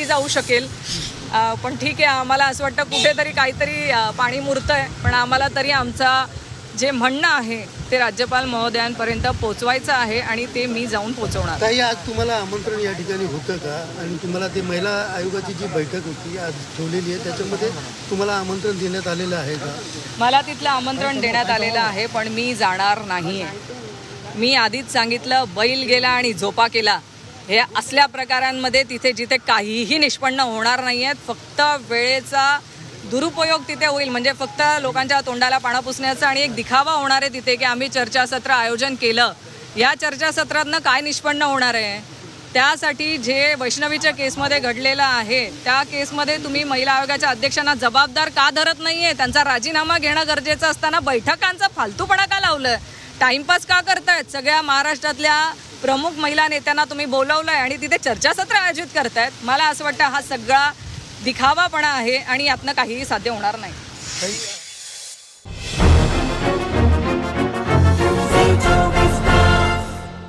एकटी जाऊ शकेल. पण ठीक आहे आम्हाला असं वाटतं कुठेतरी काहीतरी पाणी मुरतं आहे पण आम्हाला तरी आमचा जे म्हणणं आहे ते राज्यपाल महोदयांपर्यंत पोचवायचं आहे आणि ते मी जाऊन पोचवणार ताई आज तुम्हाला आमंत्रण या ठिकाणी होतं का? आणि तुम्हाला ते महिला आयोगाची जी बैठक होती आज ठेवलेली आहे त्याच्यामध्ये तुम्हाला आमंत्रण देण्यात आलेलं आहे का? मला तिथलं आमंत्रण देण्यात आलेलं आहे पण मी जाणार नाही मी आधीच सांगितलं बैल गेला आणि झोपा केला. हे असल्या प्रकारांमध्ये तिथे जिथे काहीही निष्पन्न होणार नाही आहेत फक्त वेळेचा दुरुपयोग तिथे होईल. म्हणजे फक्त लोकांच्या तोंडाला पाणं पुसण्याचा आणि एक दिखावा होणार आहे तिथे की आम्ही चर्चासत्र आयोजन केलं. या चर्चासत्रातनं काय निष्पन्न होणार आहे? त्यासाठी जे वैष्णवीच्या केसमध्ये घडलेलं आहे त्या केसमध्ये तुम्ही महिला आयोगाच्या अध्यक्षांना जबाबदार का धरत नाही आहे त्यांचा राजीनामा घेणं गरजेचं असताना बैठकांचा फालतूपणा का लावलं? टाइमपास का करतायत? सगळ्या महाराष्ट्रातल्या प्रमुख महिला नेत्यांना तुम्ही बोलवलंय आणि तिथे चर्चासत्र आयोजित करतायत. मला असं वाटतं हा सगळा दिखावापणा आहे आणि यातनं काहीही साध्य होणार नाही.